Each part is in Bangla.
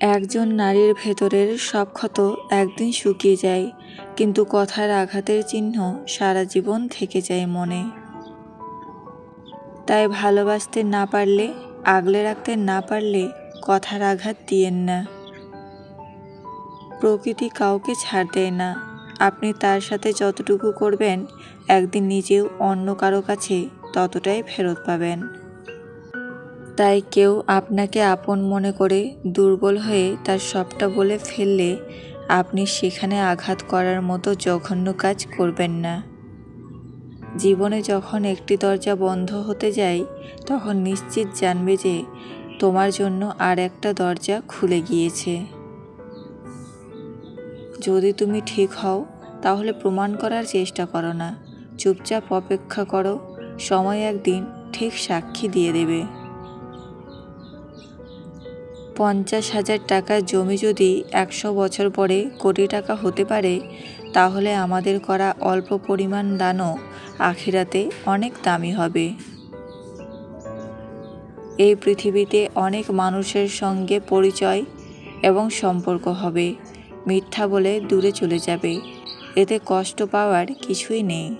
একজন নারীর ভেতরের সব ক্ষত একদিন শুকিয়ে যায়, কিন্তু কথার আঘাতের চিহ্ন সারা জীবন থেকে যায় মনে। তাই ভালোবাসতে না পারলে, আগলে রাখতে না পারলে কথার আঘাত দিয়েন না। প্রকৃতি কাউকে ছাড় দেয় না। আপনি তার সাথে যতটুকু করবেন, একদিন নিজেও অন্য কারও কাছে ততটাই ফেরত পাবেন। তাই কেউ আপনাকে আপন মনে করে দুর্বল হয়ে তার সবটা বলে ফেললে আপনি সেখানে আঘাত করার মতো জঘন্য কাজ করবেন না। জীবনে যখন একটি দরজা বন্ধ হতে যায়, তখন নিশ্চিত জানবে যে তোমার জন্য আর একটা দরজা খুলে গিয়েছে। যদি তুমি ঠিক হও, তাহলে প্রমাণ করার চেষ্টা করো না। চুপচাপ অপেক্ষা করো। সময় একদিন ঠিক সাক্ষী দিয়ে দেবে। পঞ্চাশ হাজার টাকার জমি যদি একশো বছর পরে কোটি টাকা হতে পারে, তাহলে আমাদের করা অল্প পরিমাণ দানও আখিরাতে অনেক দামি হবে। এই পৃথিবীতে অনেক মানুষের সঙ্গে পরিচয় এবং সম্পর্ক হবে। মিথ্যা বলে দূরে চলে যাবে। এতে কষ্ট পাওয়ার কিছুই নেই।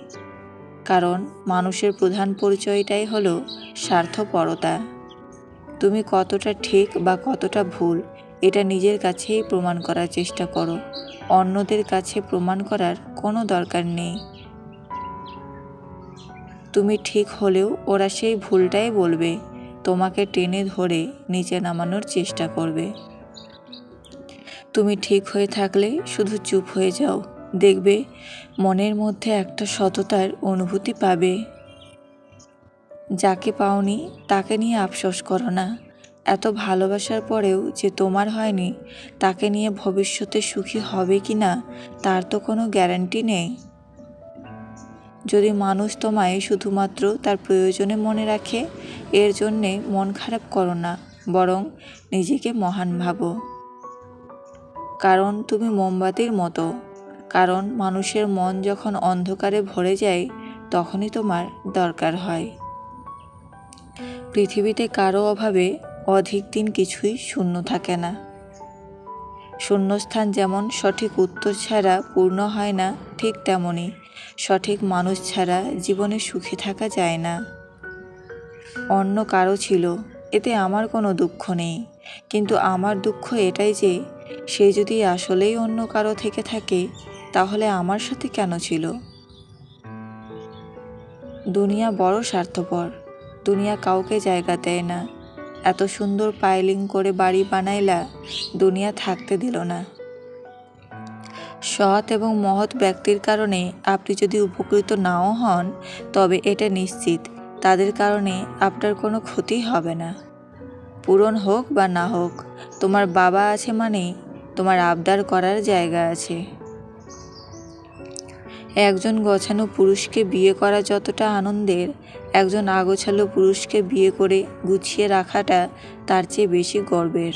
কারণ মানুষের প্রধান পরিচয়টাই হলো স্বার্থপরতা। তুমি কতটা ঠিক বা কতটা ভুল, এটা নিজের কাছেই প্রমাণ করার চেষ্টা করো। অন্যদের কাছে প্রমাণ করার কোনো দরকার নেই। তুমি ঠিক হলেও ওরা সেই ভুলটাই বলবে, তোমাকে টেনে ধরে নিচে নামানোর চেষ্টা করবে। তুমি ঠিক হয়ে থাকলে শুধু চুপ হয়ে যাও, দেখবে মনের মধ্যে একটা সততার অনুভূতি পাবে। যাকে পাওনি তাকে নিয়ে আফসোস করো না। এত ভালোবাসার পরেও যে তোমার হয়নি, তাকে নিয়ে ভবিষ্যতে সুখী হবে কি না, তার তো কোনো গ্যারান্টি নেই। যদি মানুষ তোমায় শুধুমাত্র তার প্রয়োজনে মনে রাখে, এর জন্যে মন খারাপ করো না, বরং নিজেকে মহান ভাবো। কারণ তুমি মোমবাতির মতো। কারণ মানুষের মন যখন অন্ধকারে ভরে যায়, তখনই তোমার দরকার হয়। পৃথিবীতে কারও অভাবে অধিক দিন কিছুই শূন্য থাকে না। শূন্যস্থান যেমন সঠিক উত্তর ছাড়া পূর্ণ হয় না, ঠিক তেমনই সঠিক মানুষ ছাড়া জীবনে সুখে থাকা যায় না। অন্য কারও ছিল, এতে আমার কোনো দুঃখ নেই। কিন্তু আমার দুঃখ এটাই যে, সে যদি আসলেই অন্য কারও থেকে থাকে, তাহলে আমার সাথে কেন ছিল? দুনিয়া বড় স্বার্থপর। দুনিয়া কাউকে জায়গা দেয় না। এত সুন্দর পাইলিং করে বাড়ি বানাইলা দুনিয়া থাকতে দিল না। সৎ এবং মহৎ ব্যক্তির কারণে আপনি যদি উপকৃত নাও হন, তবে এটা নিশ্চিত, তাদের কারণে আপনার কোনো ক্ষতি হবে না। পূরণ হোক বা না হোক, তোমার বাবা আছে মানে তোমার আবদার করার জায়গা আছে। একজন গোছানো পুরুষকে বিয়ে করা যতটা আনন্দের, একজন আগোছালো পুরুষকে বিয়ে করে গুছিয়ে রাখাটা তার চেয়ে বেশি গর্বের।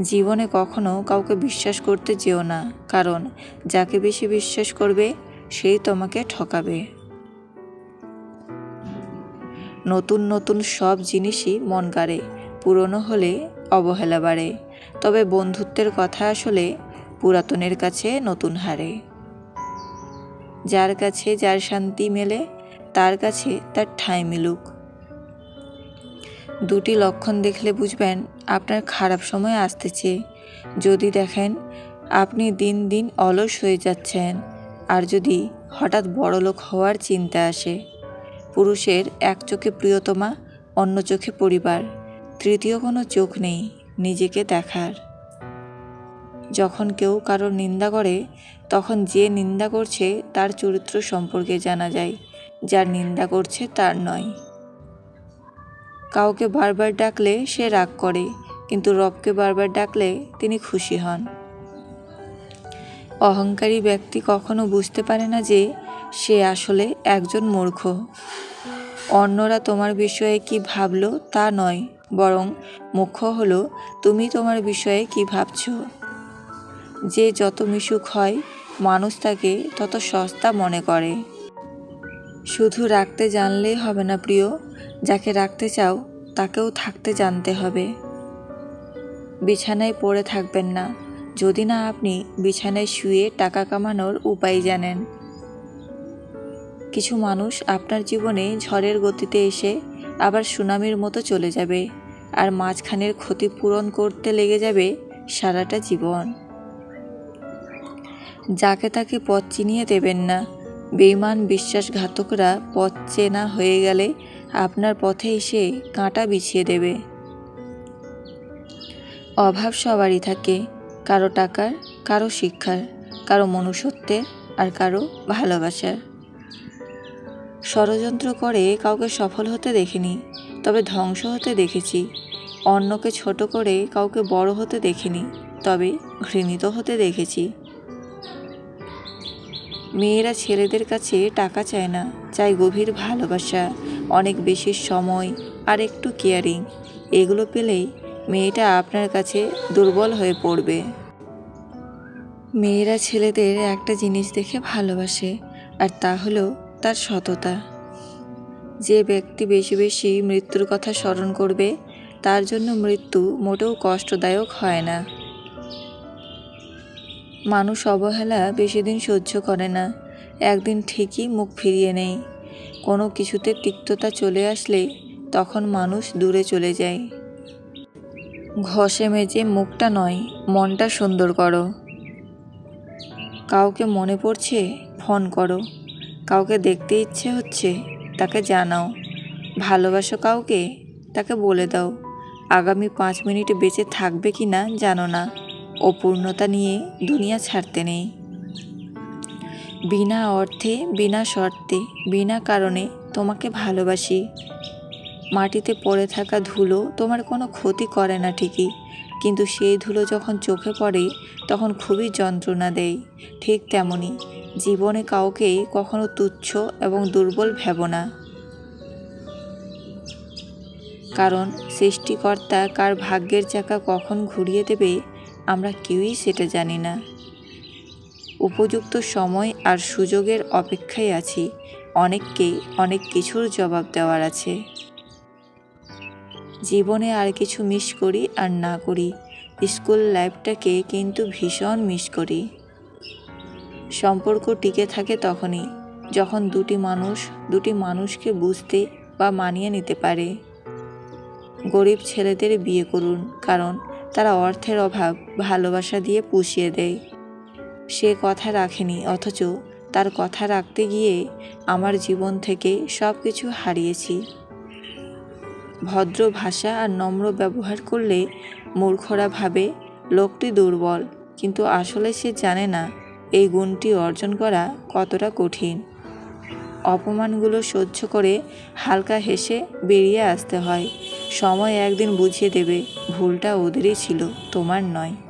জীবনে কখনো কাউকে বিশ্বাস করতে যেও না, কারণ যাকে বেশি বিশ্বাস করবে, সেই তোমাকে ঠকাবে। নতুন নতুন সব জিনিসই মন গাড়ে, পুরনো হলে অবহেলা বাড়ে। তবে বন্ধুত্বের কথা আসলে পুরাতনের কাছে নতুন হারে। যার কাছে যার শান্তি মেলে, তার কাছে তার ঠাঁই মিলুক। দুটি লক্ষণ দেখলে বুঝবেন আপনার খারাপ সময় আসতেছে। যদি দেখেন আপনি দিন দিন অলস হয়ে যাচ্ছেন, আর যদি হঠাৎ বড়লোক হওয়ার চিন্তা আসে। পুরুষের এক চোখে প্রিয়তমা, অন্য চোখে পরিবার। তৃতীয় কোনো চোখ নেই, নিজেকে দেখার। যখন কেউ কারোর নিন্দা করে, তখন যে নিন্দা করছে তার চরিত্র সম্পর্কে জানা যায়, যার নিন্দা করছে তার নয়। কাউকে বারবার ডাকলে সে রাগ করে, কিন্তু রবকে বারবার ডাকলে তিনি খুশি হন। অহংকারী ব্যক্তি কখনো বুঝতে পারে না যে সে আসলে একজন মূর্খ। অন্যরা তোমার বিষয়ে কি ভাবলো তা নয়, বরং মুখ্য হলো, তুমি তোমার বিষয়ে কি ভাবছ? যে যত মিশুক হয়, মানুষ তাকে তত সস্তা মনে করে। শুধু রাখতে জানলেই হবে না প্রিয়, যাকে রাখতে চাও, তাকেও থাকতে জানতে হবে। বিছানায় পড়ে থাকবেন না, যদি না আপনি বিছানায় শুয়ে টাকা কামানোর উপায় জানেন। কিছু মানুষ আপনার জীবনে ঝড়ের গতিতে এসে আবার সুনামির মতো চলে যাবে, আর মাঝখানের ক্ষতিপূরণ করতে লেগে যাবে সারাটা জীবন। যাকে তাকে পথ চিনিয়ে দেবেন না। বেইমান বিশ্বাসঘাতকরা পথ চেনা হয়ে গেলে আপনার পথে এসে কাঁটা বিছিয়ে দেবে। অভাব সবারই থাকে, কারও টাকার, কারও শিক্ষার, কারও মনুষ্যত্বের, আর কারও ভালোবাসার। ষড়যন্ত্র করে কাউকে সফল হতে দেখিনি, তবে ধ্বংস হতে দেখেছি। অন্যকে ছোট করে কাউকে বড় হতে দেখিনি, তবে ঘৃণিত হতে দেখেছি। মেয়েরা ছেলেদের কাছে টাকা চায় না, চায় গভীর ভালোবাসা, অনেক বেশি সময় আর একটু কেয়ারিং। এগুলো পেলেই মেয়েটা আপনার কাছে দুর্বল হয়ে পড়বে। মেয়েরা ছেলেদের একটা জিনিস দেখে ভালোবাসে, আর তা হলো তার সততা। যে ব্যক্তি বেশি বেশি মৃত্যুর কথা স্মরণ করবে, তার জন্য মৃত্যু মোটেও কষ্টদায়ক হয় না। মানুষ অবহেলা বেশি দিন সহ্য করে না। একদিন ঠিকই মুখ ফিরিয়ে নেয় কোনো কিছুতে তিক্ততা চলে আসলে তখন মানুষ দূরে চলে যায়। ঘষে মেজে মুখটা নয়, মনটা সুন্দর করো। কাউকে মনে পড়ছে, ফোন করো। কাউকে দেখতে ইচ্ছে হচ্ছে, তাকে জানাও। ভালোবাসো কাউকে, তাকে বলে দাও। আগামী পাঁচ মিনিট বেঁচে থাকবে কি না জানো না। অপূর্ণতা নিয়ে দুনিয়া ছাড়তে নেই। বিনা অর্থে, বিনা শর্তে, বিনা কারণে তোমাকে ভালোবাসি। মাটিতে পড়ে থাকা ধুলো তোমার কোনো ক্ষতি করে না ঠিকই, কিন্তু সেই ধুলো যখন চোখে পড়ে, তখন খুবই যন্ত্রণা দেয়। ঠিক তেমনই জীবনে কাউকে কখনো তুচ্ছ এবং দুর্বল ভেব না। কারণ সৃষ্টিকর্তা কার ভাগ্যের চাকা কখন ঘুরিয়ে দেবে আমরা কেউই সেটা জানি না। উপযুক্ত সময় আর সুযোগের অপেক্ষায় আছি। অনেককেই অনেক কিছুর জবাব দেওয়ার আছে। জীবনে আর কিছু মিস করি আর না করি। স্কুল লাইফটাকে কিন্তু ভীষণ মিস করি। সম্পর্ক টিকে থাকে তখনই, যখন দুটি মানুষ দুটি মানুষকে বুঝতে বা মানিয়ে নিতে পারে। গরিব ছেলেদের বিয়ে করুন, কারণ তারা অর্থের অভাব, ভালোবাসা দিয়ে পুষিয়ে দেয়। সে কথা রাখেনি, অথচ তার কথা রাখতে গিয়ে আমার জীবন থেকে সব কিছু হারিয়েছি। ভদ্র ভাষা আর নম্র ব্যবহার করলে মূর্খরা ভাবে লোকটি দুর্বল, কিন্তু আসলে সে জানে না এই গুণটি অর্জন করা কতটা কঠিন। অপমানগুলো সহ্য করে হালকা হেসে বেরিয়ে আসতে হয়। সময় একদিন বুঝিয়ে দেবে ভুলটা ওদেরই ছিল তোমার নয়।